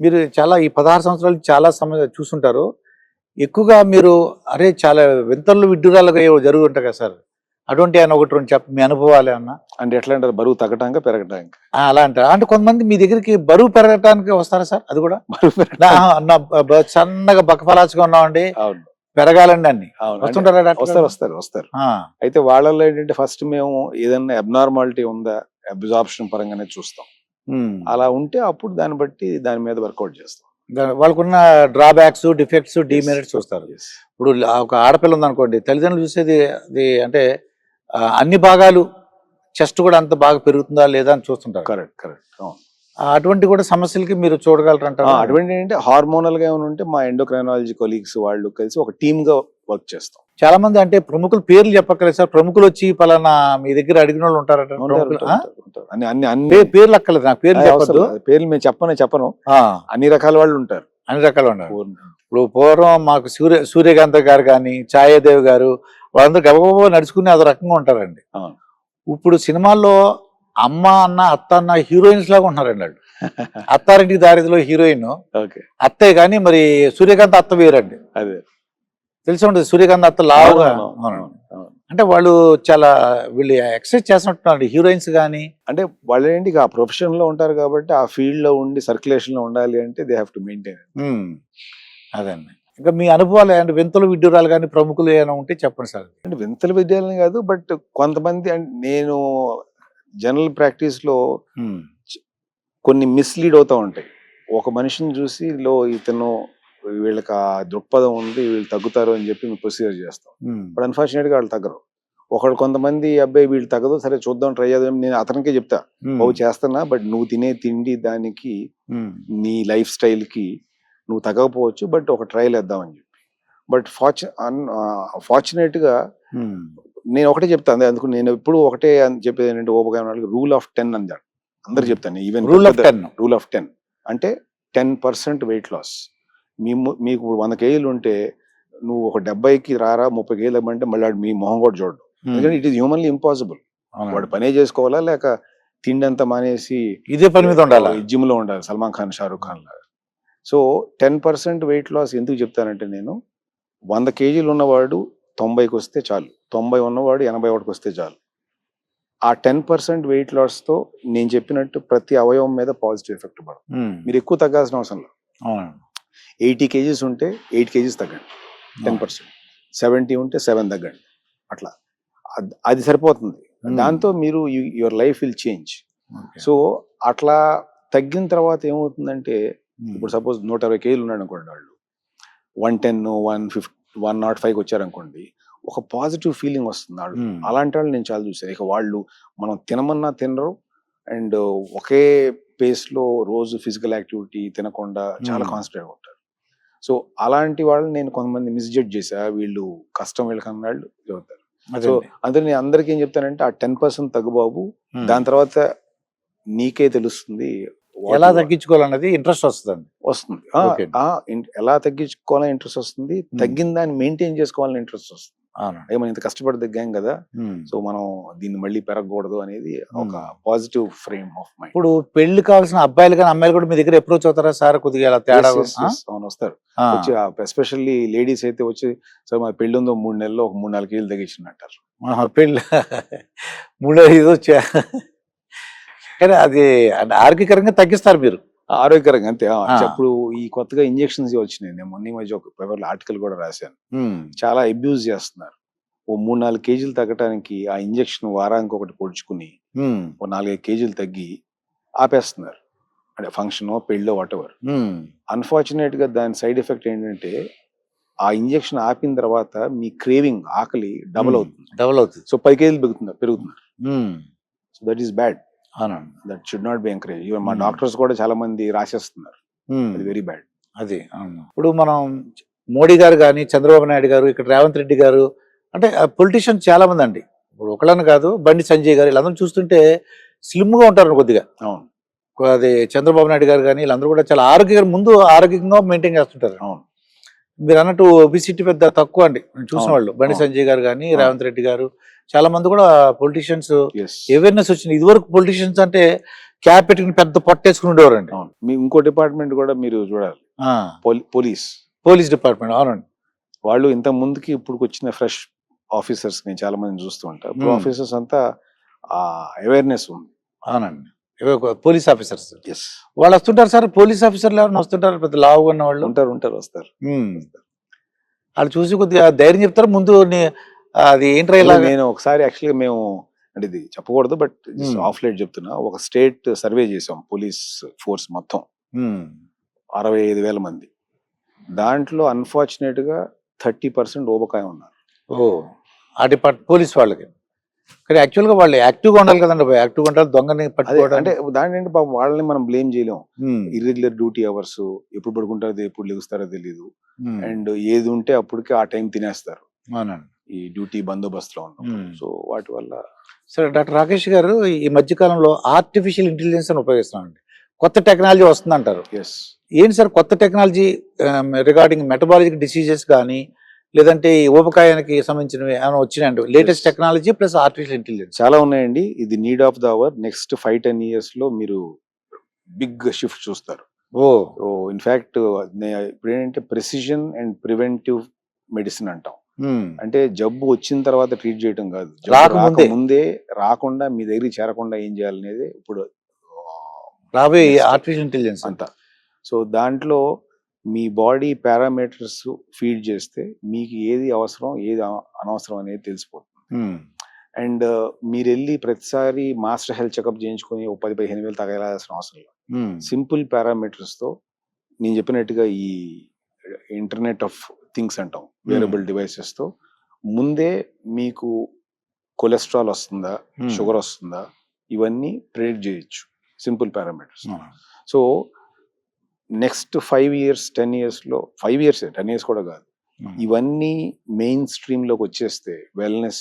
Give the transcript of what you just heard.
మీరు చాలా ఈ పదహారు సంవత్సరాలు చాలా సమయం చూసుంటారు. ఎక్కువగా మీరు అరే చాలా వింతలు విడ్డూరాలుగా ఏవో జరుగు ఉంటాయి కదా సార్. అటువంటి ఆయన ఒకటి రెండు చెప్ప మీ అనుభవాలు ఏమన్నా? అంటే ఎట్లా అంటారు? బరువు తగ్గటాక పెరగటాక ఆ, అలా అంటారు. అంటే కొంతమంది మీ దగ్గరికి బరువు పెరగటానికి వస్తారా సార్? అది కూడా? బరువు పెరగటానికి. బ- సన్నగా బక్కపలాచుగా ఉన్నామండి. పెరగాలండి అన్ని. వస్తుంటారా వస్తారు? వస్తారు వస్తారు. అయితే వాళ్ళలో ఏంటంటే ఫస్ట్ మేము ఏదన్నా అబ్నార్మాలిటీ ఉందా? అబ్జార్ప్షన్ పరంగానే చూస్తాం. అలా ఉంటే అప్పుడు దాన్ని బట్టి దాని మీద వర్కౌట్ చేస్తాం. వాళ్ళకున్న డ్రాబ్యాక్స్ డిఫెక్ట్స్ డిమెరిట్స్ చూస్తారు. ఇప్పుడు ఒక ఆడపిల్ల ఉందనుకోండి తల్లిదండ్రులు చూసేది అది అంటే అన్ని భాగాలు చెస్ట్ కూడా అంత బాగా పెరుగుతుందా లేదా అని చూస్తుంటారు. కరెక్ట్ కరెక్ట్ అటువంటి కూడా సమస్యలకి మీరు ఆ, చూడగలరంటారు అటువంటి ఏంటంటే హార్మోనల్గా ఏమైనా ఉంటే మా ఎండోక్రైనాలజీ కొలీగ్స్ వాళ్ళు కలిసి ఒక టీమ్గా వర్క్ చేస్తాం. చాలా మంది అంటే ప్రముఖుల పేర్లు చెప్పక్కర్లేదు సార్. ప్రముఖులు వచ్చి పలానా మీ దగ్గర అడిగిన వాళ్ళు ఉంటారట. అన్ని అన్ని అన్ని పేర్లు అక్కర్లేదు నాకు పేర్లు మేము చెప్పనే చెప్పను. అన్ని రకాల వాళ్ళు ఉంటారు. అన్ని రకాలు ఉన్నారు ఇప్పుడు పూర్వం మాకు సూర్య సూర్యకాంత్ గారు కానీ ఛాయాదేవి గారు వాళ్ళందరూ గబగబా నడుచుకుని అదో రకంగా ఉంటారండి. ఇప్పుడు సినిమాల్లో అమ్మ అన్న అత్త అన్న హీరోయిన్స్ లాగా ఉంటున్నారండి వాళ్ళు. అత్తారింటికి దారిలో హీరోయిన్. ఓకే. అత్తే కానీ మరి సూర్యకాంత్ అత్త వేరండి. అదే. తెలిసి ఉంటుంది. సూర్యకాంత్ అత్త లావుగా. అంటే వాళ్ళు చాలా వీళ్ళు ఎక్సర్సైజ్ చేస్తున్నట్టున్నారు. హీరోయిన్స్ కానీ అంటే వాళ్ళు ఏంటి ఆ ప్రొఫెషన్లో ఉంటారు కాబట్టి ఆ ఫీల్డ్లో ఉండి సర్క్యులేషన్లో ఉండాలి అంటే దే హ్యావ్ టు మెయింటైన్ అదండి. ఇంకా మీ అనుభవాలు అంటే వింతలు విడ్డూరాలు కానీ ప్రముఖులు ఏమైనా ఉంటే చెప్పండి సార్. అంటే వింతల విద్యాలని కాదు బట్ కొంతమంది అంటే నేను జనరల్ ప్రాక్టీస్లో. కొన్ని మిస్లీడ్ అవుతూ ఉంటాయి. ఒక మనిషిని చూసి లో ఇతను వీళ్ళకి ఆ దృక్పథం ఉంది వీళ్ళు తగ్గుతారు అని చెప్పి మేము ప్రొసీజర్ చేస్తాం. బట్ అన్ఫార్చునేట్గా వాళ్ళు తగ్గరు. ఒకడు కొంతమంది అబ్బాయి వీళ్ళు తగ్గదు సరే చూద్దాం ట్రై చేద్దాం నేను అతనికే చెప్తా. బాబు చేస్తున్నా బట్ నువ్వు తినే తిండి దానికి. నీ లైఫ్ స్టైల్కి నువ్వు తగ్గకపోవచ్చు బట్ ఒక ట్రయల్ వేద్దామని చెప్పి. బట్ ఫార్చు అన్ ఫార్చునేట్గా ఉమ్. నేను ఒకటే చెప్తాను అందుకు నేను ఎప్పుడు ఒకటే అని చెప్పేది ఏంటంటే ఓపగా రూల్ ఆఫ్ టెన్ అందాడు. అందరు చెప్తాను even rule of ten rule of ten అంటే టెన్ పర్సెంట్ వెయిట్ లాస్ మీ ము- మీకు ఇప్పుడు వంద కేజీలు ఉంటే నువ్వు ఒక డెబ్బైకి రారా ముప్పై కేజీలు ఇవ్వమంటే మళ్ళీ వాడు మీ మొహం కూడా చూడడు. ఎందుకంటే ఇట్ ఈస్ హ్యూమన్లీ ఇంపాసిబుల్ వాడు పనే చేసుకోవాలా లేక తిండి అంతా మానేసి ఇదే పని మీద ఉండాలి? జిమ్లో ఉండాలి సల్మాన్ ఖాన్ షారూక్ ఖాన్ లాగా. So ten percent weight loss ఎందుకు చెప్తానంటే నేను వంద కేజీలు ఉన్నవాడు తొంభైకి వస్తే చాలు. తొంభై ఉన్నవాడు ఎనభై ఒకటికి వస్తే చాలు. ఆ టెన్ పర్సెంట్ వెయిట్ లాస్తో నేను చెప్పినట్టు ప్రతి అవయవం మీద పాజిటివ్ ఎఫెక్ట్ పడదు. మీరు ఎక్కువ తగ్గాల్సిన అవసరం లేదు. ఎయిటీ కేజీస్ ఉంటే eight kgs తగ్గండి. Ten percent. Seventy ఉంటే సెవెన్ తగ్గండి. అట్లా. అద్- సరిపోతుంది. దాంతో మీరు your life will change. So అట్లా తగ్గిన తర్వాత ఏమవుతుందంటే. ఇప్పుడు సపోజ్ నూట ఇరవై కేజీలు ఉన్నాడు అనుకోండి వాళ్ళు. One ten one fifty one nought five వచ్చారనుకోండి ఒక పాజిటివ్ ఫీలింగ్ వస్తుంది. వాళ్ళు. అలాంటి వాళ్ళు నేను చాలా చూసాను ఇక వాళ్ళు మనం తినమన్నా తినరు అండ్ ఒకే పేస్లో రోజు ఫిజికల్ యాక్టివిటీ తినకుండా చాలా Hmm. కాన్సన్ట్రేట్ ఉంటారు. సో అలాంటి వాళ్ళని నేను కొంతమంది మిస్జడ్జ్ చేసా వీళ్ళు కష్టం వీళ్ళకన్న వాళ్ళు చదువుతారు సో. అందులో నేను అందరికీ ఏం చెప్తానంటే ఆ టెన్ పర్సెంట్ తగ్గు బాబు. ఉమ్. దాని తర్వాత నీకే తెలుస్తుంది ఎలా తగ్గించుకోవాలన్నది ఇంట్రెస్ట్ వస్తుంది. వస్తుంది ఎలా తగ్గించుకోవాలని ఇంట్రెస్ట్ వస్తుంది. తగ్గిన దాన్ని మెయింటైన్ చేసుకోవాలని ఇంట్రెస్ట్ వస్తుంది. అయ్యో మనం ఇంత కష్టపడి తగ్గాం కదా. సో మనం దీన్ని మళ్ళీ పెరగకూడదు అనేది ఒక. Positive frame of mind. ఇప్పుడు పెళ్ళి కావాల్సిన అబ్బాయిలు కానీ అమ్మాయిలు కూడా మీ దగ్గర అప్రోచ్ అవుతారా సార్? కొద్దిగా తేడా? అవును వస్తారు. వచ్చి ఎస్పెషల్లీ లేడీస్ అయితే వచ్చి సో మా పెళ్ళి ఉందో మూడు నెలల్లో ఒక మూడు నాలుగు కేజీలు తగ్గించిన అంటారు పెళ్ళి మూడో ఐదో వచ్చా? కానీ అది ఆరోగ్యకరంగా తగ్గిస్తారు మీరు. ఆరోగ్యకరంగా అంతే. అప్పుడు ఈ కొత్తగా ఇంజెక్షన్స్ వచ్చినాయి నేను మొన్న మధ్య ఒక పేపర్లో ఆర్టికల్ కూడా రాశాను. చాలా అబ్యూజ్ చేస్తున్నారు ఓ మూడు నాలుగు కేజీలు తగ్గడానికి ఆ ఇంజెక్షన్ వారానికి ఒకటి పొడుచుకుని. ఓ నాలుగైదు కేజీలు తగ్గి ఆపేస్తున్నారు అంటే ఫంక్షన్ పెళ్ళో వాట్ ఎవర్ ఉమ్. అన్ఫార్చునేట్గా దాని సైడ్ ఎఫెక్ట్ ఏంటంటే ఆ ఇంజెక్షన్ ఆపిన తర్వాత మీ క్రేవింగ్ ఆకలి డబుల్. అవుతుంది డబుల్ అవుతుంది సో పది కేజీలు పెరుగుతున్నారు పెరుగుతున్నారు. So that is bad that should not be encourage even మా Hmm. డాక్టర్స్ కూడా చాలా మంది రాసేస్తున్నారు. ఉమ్. అది వెరీ బ్యాడ్ అది అవును. ఇప్పుడు మనం మోడీ గారు కానీ చంద్రబాబు నాయుడు గారు ఇక్కడ రేవంత్ రెడ్డి గారు అంటే పొలిటీషియన్స్ చాలా మంది అండి. ఇప్పుడు ఒకళ్ళని కాదు బండి సంజయ్ గారు వీళ్ళందరూ చూస్తుంటే స్లిమ్గా ఉంటారు కొద్దిగా. అవును. అది చంద్రబాబు నాయుడు గారు కానీ వీళ్ళందరూ కూడా చాలా ఆరోగ్యంగా ముందు ఆరోగ్యంగా మెయింటైన్ చేస్తుంటారు. అవును. మీరు అన్నట్టు ఒబిసిటీ పెద్ద తక్కువ అండి. చూసిన వాళ్ళు. బండి. సంజయ్ గారు కానీ. రేవంత్ రెడ్డి గారు చాలా మంది కూడా పొలిటీషియన్స్ అవేర్నెస్ వచ్చింది. ఇదివరకు పొలిటీషియన్స్ అంటే క్యాప్ పెట్టుకుని పెద్ద పొట్టేసుకుని ఉండేవారండి. మీ ఇంకో డిపార్ట్మెంట్ కూడా మీరు చూడాలి. పోలీస్. పోలీస్ డిపార్ట్మెంట్ అవునండి. వాళ్ళు ఇంత ముందుకి ఇప్పుడు వచ్చిన ఫ్రెష్ ఆఫీసర్స్ నేను చాలా మంది చూస్తూ ఉంటాను ఇప్పుడు. ఆఫీసర్స్ అంతా ఆ అవేర్నెస్ ఉంది. అవునండి. పోలీస్ ఆఫీసర్స్ వాళ్ళు వస్తుంటారు సార్ పోలీస్ ఆఫీసర్లు ఎవరైనా వస్తుంటారు? పెద్ద లావుగా ఉన్న వాళ్ళు ఉంటారు ఉంటారు వస్తారు. వాళ్ళు చూసి కొద్దిగా ధైర్యం చెప్తారు. ముందు అది ఏంట్రా ఇలా నేను ఒకసారి యాక్చువల్గా మేము అంటే ఇది చెప్పకూడదు బట్. ఆఫ్ లైట్ చెప్తున్నా. ఒక స్టేట్ సర్వే చేసాం పోలీస్ ఫోర్స్ మొత్తం. అరవై ఐదు వేల మంది. దాంట్లో అన్ఫార్చునేట్గా థర్టీ పర్సెంట్ ఓబకాయ ఉన్నారు. ఓ డిపార్ట్ పోలీస్ వాళ్ళకి. కానీ యాక్చువల్గా వాళ్ళు యాక్టివ్గా ఉండాలి కదండి యాక్టివ్గా ఉండాలి దొంగని పట్టుకోవడం. అంటే దాని ఏంటి పాపం వాళ్ళని మనం బ్లేమ్ చేయలేం. ఇర్రెగ్యులర్ డ్యూటీ అవర్స్ ఎప్పుడు పడుకుంటారో ఎప్పుడు లెగుస్తారో తెలియదు. అండ్ ఏది ఉంటే అప్పటికే ఆ టైం తినేస్తారు. అవునండి. ఈ డ్యూటీ బందోబస్తులో ఉన్న. సో వాటి వల్ల సరే డాక్టర్ రాకేష్ గారు ఈ మధ్య కాలంలో ఆర్టిఫిషియల్ ఇంటెలిజెన్స్ అని ఉపయోగిస్తున్నామండి కొత్త టెక్నాలజీ వస్తుందంటారు. ఎస్ ఏంటి సార్ కొత్త టెక్నాలజీ రిగార్డింగ్ మెటబాలిక్ డిసీజెస్ కానీ లేదంటే ఈ ఊబకాయానికి సంబంధించినవి ఏమైనా వచ్చినాయండి? Latest. Technology plus artificial intelligence చాలా ఉన్నాయండి. ఇది need of the hour next five ten ఇయర్స్లో మీరు బిగ్ షిఫ్ట్ చూస్తారు. ఓ. ఇన్ఫాక్ట్ ఇప్పుడు ఏంటంటే ప్రెసిజన్ అండ్ ప్రివెంటివ్ మెడిసిన్ అంటాం. అంటే జబ్బు వచ్చిన తర్వాత ట్రీట్ చేయడం కాదు. రాకముందే. ముందే రాకుండా మీ దగ్గరికి చేరకుండా ఏం చేయాలనేది ఇప్పుడు రాబోయే. ఆర్టిఫిషియల్ ఇంటెలిజెన్స్ అంత. సో దాంట్లో మీ బాడీ పారామీటర్స్ ఫీడ్ చేస్తే మీకు ఏది అవసరం ఏది అన- అనవసరం అనేది తెలిసిపోతుంది. అండ్ మీరు వెళ్ళి ప్రతిసారి మాస్టర్ హెల్త్ చెకప్ చేయించుకొని ఒక పది పదిహేను వేలు తగలాల్సిన అవసరం లేదు. సింపుల్ పారామీటర్స్తో నేను చెప్పినట్టుగా ఈ ఇంటర్నెట్ ఆఫ్ థింగ్స్ అంటాం. వేరబుల్ డివైసెస్తో. ముందే మీకు కొలెస్ట్రాల్ వస్తుందా? షుగర్ వస్తుందా? ఇవన్నీ ప్రెడిక్ట్ చేయొచ్చు. Simple parameters. So next five years ten ఇయర్స్లో ఫైవ్ ఇయర్స్ టెన్ ఇయర్స్ కూడా కాదు. ఇవన్నీ మెయిన్ స్ట్రీమ్లోకి వచ్చేస్తే వెల్నెస్